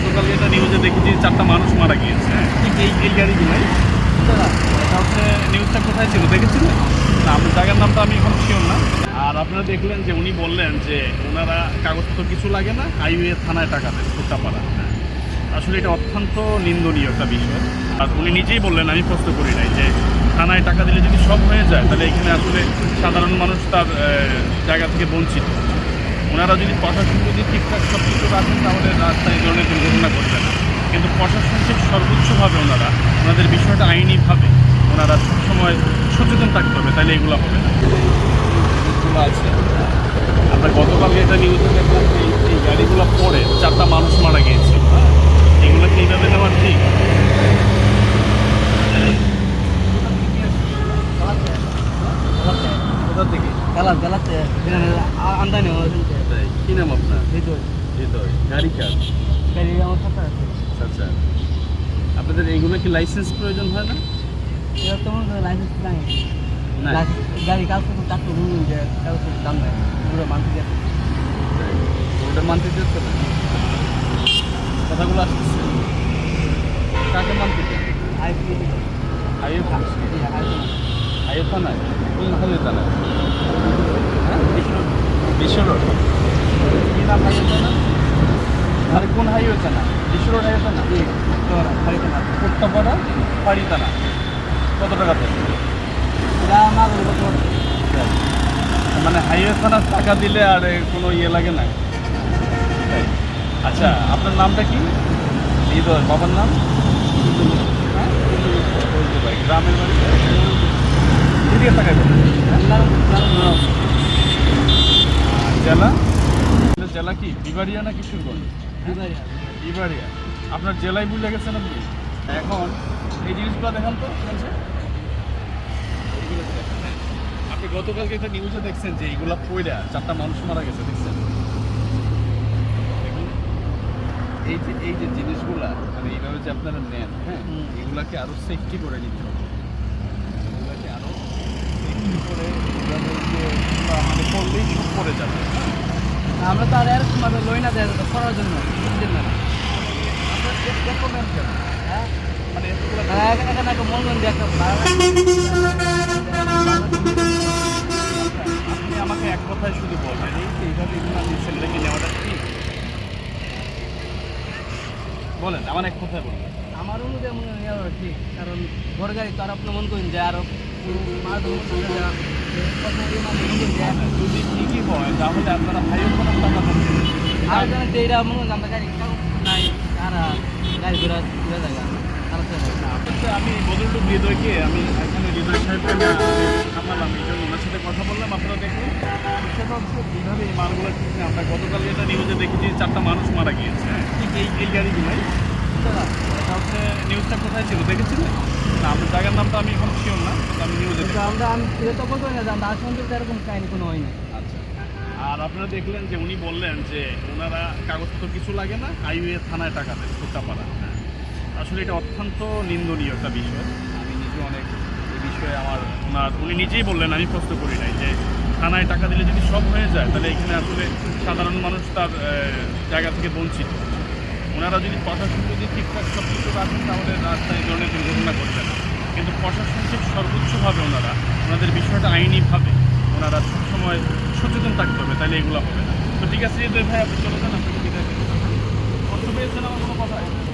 গতকাল এটা নিউজে দেখেছি চারটা মানুষ মারা গিয়েছে। হ্যাঁ ঠিক এই এই গাড়িগুলোই। এটা হচ্ছে নিউজটা কোথায় ছিল দেখেছিলেন? না আপনার জায়গার নামটা আমি এখন শিওর না। আর আপনারা দেখলেন যে উনি বললেন যে ওনারা কাগজপত্র কিছু লাগে না হাইওয়ে থানায় টাকা দেন হ্যাঁ আসলে এটা অত্যন্ত নিন্দনীয় একটা বিষয়। আর উনি নিজেই বললেন আমি প্রশ্ন করি নাই যে থানায় টাকা দিলে যদি সব হয়ে যায় তাহলে এখানে আসলে সাধারণ মানুষ তার জায়গা থেকে বঞ্চিত। ওনারা যদি প্রশাসন যদি ঠিকঠাক সব কিছু রাখেন তাহলে রাস্তায় এই ধরনের দুর্ঘটনা ঘটবে না। কিন্তু প্রশাসন ঠিক সর্বোচ্চভাবে ওনারা ওনাদের বিষয়টা আইনিভাবে ওনারা সবসময় সচেতন থাকতে হবে তাহলে এগুলো হবে না। আছে। আমরা গতকালকে এটা নিউজে দেখলাম যে এই- এই গাড়িগুলো পড়ে চারটা মানুষ মারা গিয়েছে এগুলো কি এইভাবে নেওয়ার ঠিক কোথা থেকে তাই কি নাম আপনার itu হৃদয় গাড়ি কার yang apa আচ্ছা আচ্ছা আপনাদের এইগুলো কি লাইসেন্স প্রয়োজন হয় না ya teman ke license bilang না dari kau tuh tak tuh dulu dia kau tuh dam ya udah mantu dia তাই। ওটা মানতে দিচ্ছে না কথাগুলো আসতেছে কাকে মানতে দেন IP হাইওয়ে থানায় হ্যাঁ? বিশ্ব রোড কি নাম হাইওয়ে থানা আরে কোন থানা বিশ্ব রোড থানা উত্তরপাড়া? কত টাকা মানে হাইওয়ে থানার টাকা দিলে আর কোনো ইয়ে লাগে না। আচ্ছা আপনার নামটা কি? হৃদয় বাবার নাম? হ্যাঁ? গ্রামের বাড়ি। এদিকে জেলা? জেলা কি? বিবাড়িয়া না কিশোরগঞ্জ বিবাড়িয়া। আপনার জেলায় বুঝে গেছেন আপনি? এখন এই জিনিসগুলো দেখান তো। আপনি গতকালকে একটা নিউজে দেখছেন যে এইগুলা পয়রা চারটা মানুষ মারা গেছে দেখছেন? দেখুন, এই যে এই যে জিনিসগুলা মানে এইভাবে যে আপনারা নেন হ্যাঁ। এগুলাকে আরও সেফটি করে নিতে হবে। করে মানে করলেই সব পড়ে যাবে। হ্যাঁ? আমরা তো আর এরকম ভাবে লই না দেয় করার জন্য বুঝলেন না? আপনারা কেন? হ্যাঁ? মানে এতগুলো এখানে একটা মন একটা আপনি আমাকে এক কথায় শুধু বলবেন এই যে এইভাবে এগুলো দিচ্ছেন কি নেওয়াটা ঠিক বলেন আমার এক কথায় বলবেন। আমার অনুযায়ী মনে হয় ঠিক কারণ ঘর গাড়ি তো আর আপনি মন করেন যে আরও মাছ যদি ঠিকই হয় তাহলে আপনারা ভাইও কোনো টাকা পাচ্ছেন আর জানেন যে মনে হয় আমরা গাড়ি কাউ নাই গাড়ি ঘোরা ঘুরে জায়গা আমি বদলটুক হৃদয়কে আমি এখানে হৃদয় সাহেবকে আমি এই জন্য ওনার সাথে কথা বললাম আপনারা দেখুন। সেটা হচ্ছে এইভাবে এই মালগুলো আমরা গতকাল এটা নিউজে দেখেছি চারটা মানুষ মারা গিয়েছে হ্যাঁ ঠিক এই এই গাড়িগুলোই। এটা হচ্ছে নিউজটা কোথায় ছিল? না জায়গার নামটা আমি এখন শিওর না আমি নিউজে আমরা আমি তো না যে আমরা এরকম কাহিনী কোনো হয় না আচ্ছা। আর আপনারা দেখলেন যে উনি বললেন যে ওনারা কাগজপত্র কিছু লাগে না হাইওয়ে থানায় টাকা হ্যাঁ। আসলে এটা অত্যন্ত নিন্দনীয় একটা বিষয়। আমি নিজে অনেক এই বিষয়ে আমার ওনার উনি নিজেই বললেন আমি প্রশ্ন করি নাই যে থানায় টাকা দিলে যদি সব হয়ে যায় তাহলে এখানে আসলে সাধারণ মানুষ তার জায়গা থেকে বঞ্চিত। ওনারা যদি প্রশাসন যদি ঠিকঠাক সব কিছু রাখেন তাহলে রাস্তায় ধরনের দুর্ঘটনা ঘটবে না। কিন্তু প্রশাসন ঠিক সর্বোচ্চভাবে ওনারা, ওনাদের বিষয়টা আইনিভাবে ওনারা সবসময় সচেতন থাকতে হবে, তাহলে এগুলো হবে না। তো ঠিক আছে যেহেতু ভাই, আপনি চলে যান, আপনাকে বিদায় আছে মনে হয়?